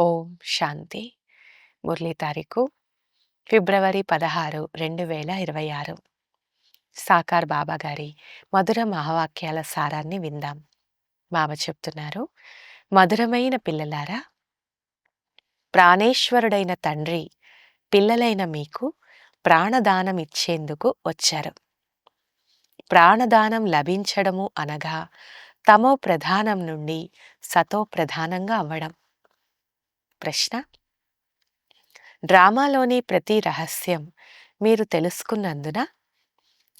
ఓం శాంతి. మురళీ తారీఖు ఫిబ్రవరి పదహారు రెండు వేల ఇరవై ఆరు. సాకార్ బాబా గారి మధుర మహావాక్యాల సారాన్ని విందాం. బాబా చెప్తున్నారు మధురమైన పిల్లలారా ప్రాణేశ్వరుడైన తండ్రి పిల్లలైన మీకు ప్రాణదానం ఇచ్చేందుకు వచ్చారు. ప్రాణదానం లభించడము అనగా తమో ప్రధానం నుండి సతో ప్రధానంగా అవ్వడం. ప్రశ్న. డ్రామాలోని ప్రతి రహస్యం మీరు తెలుసుకున్నందున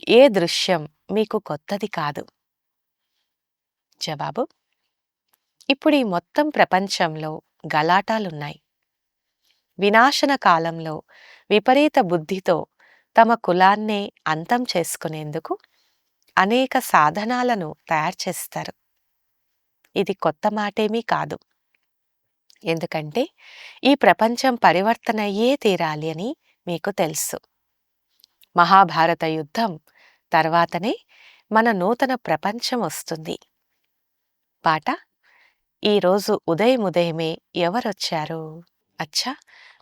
ఏ దృశ్యం మీకు కొత్తది కాదు? జవాబు ఇప్పుడు ఈ మొత్తం ప్రపంచంలో గలాటాలున్నాయి. వినాశన కాలంలో విపరీత బుద్ధితో తమ కులాన్నే అంతం చేసుకునేందుకు అనేక సాధనాలను తయారు చేస్తారు. ఇది కొత్త మాటేమీ కాదు. ఎందుకంటే ఈ ప్రపంచం పరివర్తన అయ్యే తీరాలి అని మీకు తెలుసు. మహాభారత యుద్ధం తర్వాతనే మన నూతన ప్రపంచం వస్తుంది. పాట ఈరోజు ఉదయం ఉదయమే ఎవరొచ్చారు? అచ్చా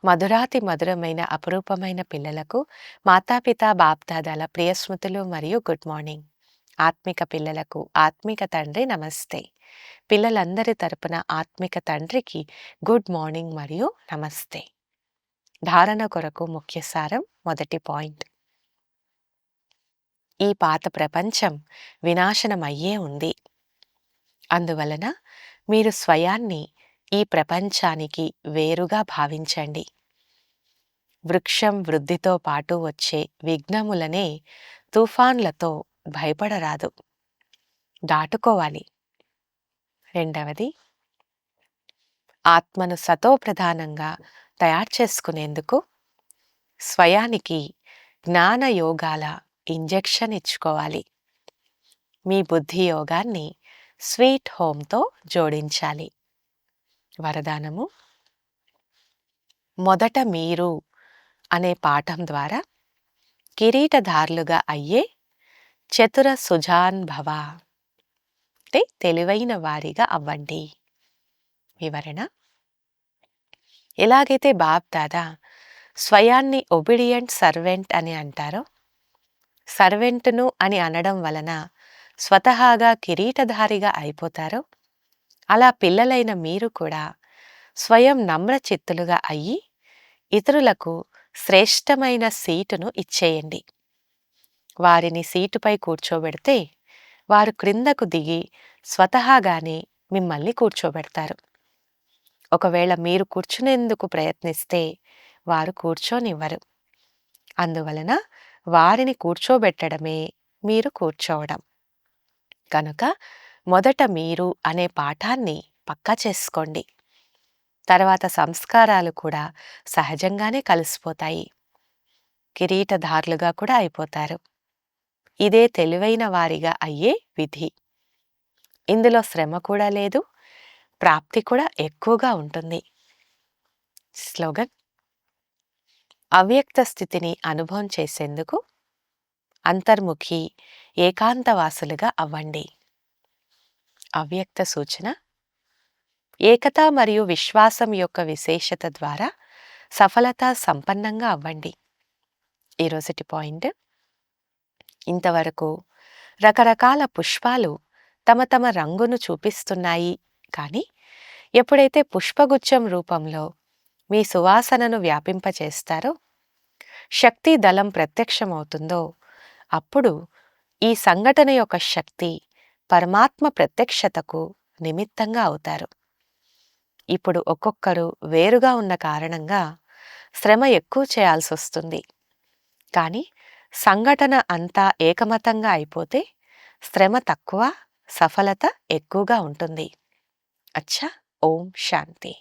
మధురాతి మధురమైన అపురూపమైన పిల్లలకు మాతాపిత బాప్దాదాల ప్రియస్మృతులు మరియు గుడ్ మార్నింగ్. ఆత్మిక పిల్లలకు ఆత్మిక తండ్రి నమస్తే. పిల్లలందరి తరపున ఆత్మిక తండ్రికి గుడ్ మార్నింగ్ మరియు నమస్తే. ధారణ కొరకు ముఖ్య సారం మొదటి పాయింట్. ఈ పాత ప్రపంచం వినాశనమయ్యే ఉంది. అందువలన మీరు స్వయాన్ని ఈ ప్రపంచానికి వేరుగా భావించండి. వృక్షం వృద్ధితో పాటు వచ్చే విఘ్నములనే తుఫాన్లతో భయపడరాదు. దాటుకోవాలి. రెండవది ఆత్మను సతో ప్రధానంగా తయారు చేసుకునేందుకు స్వయానికి జ్ఞాన యోగాల ఇంజెక్షన్ ఇచ్చుకోవాలి. మీ బుద్ధి యోగాన్ని స్వీట్ హోమ్తో జోడించాలి. వరదానము మొదట మీరు అనే పాఠం ద్వారా కిరీటధారులుగా అయ్యే చతుర సుజాన్ భవ. అంటే తెలివైన వారిగా అవ్వండి. వివరణ? ఎలాగైతే బాబ్ దాదా స్వయాన్ని ఒబిడియంట్ సర్వెంట్ అని అంటారో సర్వెంట్ను అని అనడం వలన స్వతహాగా కిరీటధారిగా అయిపోతారో అలా పిల్లలైన మీరు కూడా స్వయం నమ్రచిత్తులుగా అయ్యి ఇతరులకు శ్రేష్టమైన సీటును ఇచ్చేయండి. వారిని సీటుపై కూర్చోబెడితే వారు క్రిందకు దిగి స్వతహాగానే మిమ్మల్ని కూర్చోబెడతారు. ఒకవేళ మీరు కూర్చునేందుకు ప్రయత్నిస్తే వారు కూర్చోనివ్వరు. అందువలన వారిని కూర్చోబెట్టడమే మీరు కూర్చోవడం. కనుక మొదట మీరు అనే పాఠాన్ని పక్కా చేసుకోండి. తర్వాత సంస్కారాలు కూడా సహజంగానే కలిసిపోతాయి. కిరీటధారులుగా కూడా అయిపోతారు. ఇదే తెలివైన వారిగా అయ్యే విధి. ఇందులో శ్రమ కూడా లేదు ప్రాప్తి కూడా ఎక్కువగా ఉంటుంది. స్లోగన్ అవ్యక్త స్థితిని అనుభవం చేసేందుకు అంతర్ముఖి ఏకాంతవాసులుగా అవ్వండి. అవ్యక్త సూచన ఏకత మరియు విశ్వాసం యొక్క విశేషత ద్వారా సఫలత సంపన్నంగా అవ్వండి. ఈరోజుటి పాయింట్ ఇంతవరకు. రకరకాల పుష్పాలు తమ తమ రంగును చూపిస్తున్నాయి. కానీ ఎప్పుడైతే పుష్పగుచ్చం రూపంలో మీ సువాసనను వ్యాపింపచేస్తారో శక్తి దళం ప్రత్యక్షమవుతుందో అప్పుడు ఈ సంఘటన యొక్క శక్తి పరమాత్మ ప్రత్యక్షతకు నిమిత్తంగా అవుతారు. ఇప్పుడు ఒక్కొక్కరు వేరుగా ఉన్న కారణంగా శ్రమ ఎక్కువ చేయాల్సి వస్తుంది కానీ సంఘటన అంతా ఏకమతంగా అయిపోతే శ్రమ తక్కువ సఫలత ఎక్కువగా ఉంటుంది. అచ్చా! ఓం శాంతి.